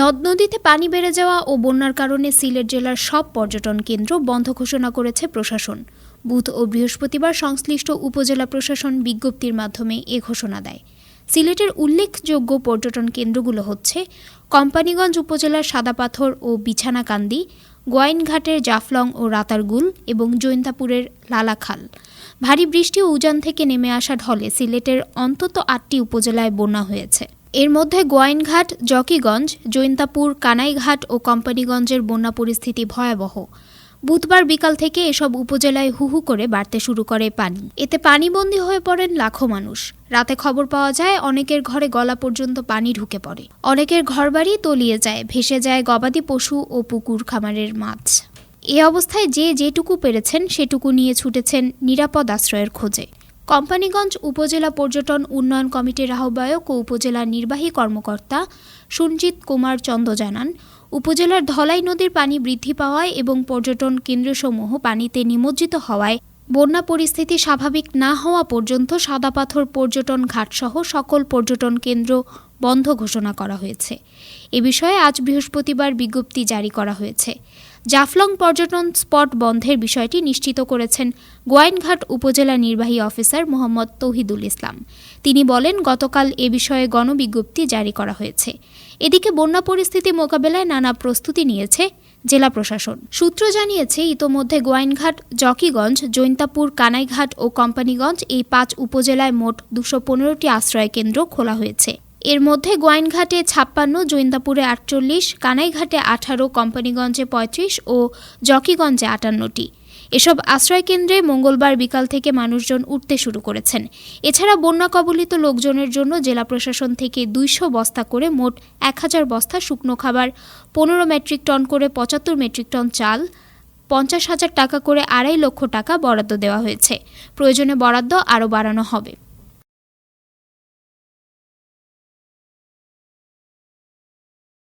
নদ নদীতে পানি বেড়ে যাওয়া ও বন্যার কারণে সিলেট জেলার সব পর্যটন কেন্দ্র বন্ধ ঘোষণা করেছে প্রশাসন। বুধ ও বৃহস্পতিবার সংশ্লিষ্ট উপজেলা প্রশাসন বিজ্ঞপ্তির মাধ্যমে এ ঘোষণা দেয়। সিলেটের উল্লেখযোগ্য পর্যটন কেন্দ্রগুলো হচ্ছে কোম্পানিগঞ্জ উপজেলার সাদাপাথর ও বিছানাকান্দি, গোয়াইনঘাটের জাফলং ও রাতারগুল এবং জৈন্তাপুরের লালাখাল। ভারী বৃষ্টি ও উজান থেকে নেমে আসা ঢলে সিলেটের অন্তত আটটি উপজেলায় বন্যা হয়েছে। এর মধ্যে গোয়াইনঘাট, জকিগঞ্জ, জৈন্তাপুর, কানাইঘাট ও কোম্পানিগঞ্জের বন্যা পরিস্থিতি ভয়াবহ। বুধবার বিকাল থেকে এসব উপজেলায় হুহু করে বাড়তে শুরু করে পানি। এতে পানিবন্দী হয়ে পড়েন লাখো মানুষ। রাতে খবর পাওয়া যায়, অনেকের ঘরে গলা পর্যন্ত পানি ঢুকে পড়ে। অনেকের ঘরবাড়ি তলিয়ে যায়, ভেসে যায় গবাদি পশু ও পুকুর খামারের মাছ। এ অবস্থায় যে যেটুকু পেরেছেন, সেটুকু নিয়ে ছুটেছেন নিরাপদ আশ্রয়ের খোঁজে। কোম্পানিগঞ্জ উপজেলা পর্যটন উন্নয়ন কমিটির আহ্বায়ক ও উপজেলা নির্বাহী কর্মকর্তা সুরজিৎ কুমার চন্দ জানান, উপজেলার ধলাই নদীর পানি বৃদ্ধি পাওয়ায় এবং পর্যটন কেন্দ্রসমূহ পানিতে নিমজ্জিত হওয়ায় বন্যা পরিস্থিতি স্বাভাবিক না হওয়া পর্যন্ত সাদাপাথর পর্যটন ঘাটসহ সকল পর্যটন কেন্দ্র বন্ধ ঘোষণা করা হয়েছে। এ বিষয়ে আজ বৃহস্পতিবার বিজ্ঞপ্তি জারি করা হয়েছে। জাফলং পর্যটন স্পট বন্ধের বিষয়টি নিশ্চিত করেছেন গোয়াইনঘাট উপজেলা নির্বাহী অফিসার মোহাম্মদ তৌহিদুল ইসলাম। তিনি বলেন, গতকাল এ বিষয়ে গণবিজ্ঞপ্তি জারি করা হয়েছে। এদিকে বন্যা পরিস্থিতি মোকাবেলায় নানা প্রস্তুতি নিয়েছে জেলা প্রশাসন। সূত্র জানিয়েছে, ইতোমধ্যে গোয়াইনঘাট, জকিগঞ্জ, জৈন্তাপুর, কানাইঘাট ও কোম্পানিগঞ্জ এই পাঁচ উপজেলায় মোট দুশো পনেরোটি আশ্রয় কেন্দ্র খোলা হয়েছে। এর মধ্যে গোয়াইনঘাটে ছাপ্পান্ন জৈন্দাপুরে আটচল্লিশ, কানাইঘাটে আঠারো, কোম্পানিগঞ্জে পঁয়ত্রিশ ও জকিগঞ্জে আটান্নটি। এসব আশ্রয়কেন্দ্রে মঙ্গলবার বিকাল থেকে মানুষজন উঠতে শুরু করেছেন। এছাড়া বন্যা কবলিত লোকজনের জন্য জেলা প্রশাসন থেকে দুইশো বস্তা করে মোট এক হাজার বস্তা শুকনো খাবার, পনেরো মেট্রিক টন করে পঁচাত্তর মেট্রিক টন চাল, পঞ্চাশ হাজার টাকা করে আড়াই লক্ষ টাকা বরাদ্দ দেওয়া হয়েছে। প্রয়োজনে বরাদ্দ আরও বাড়ানো হবে।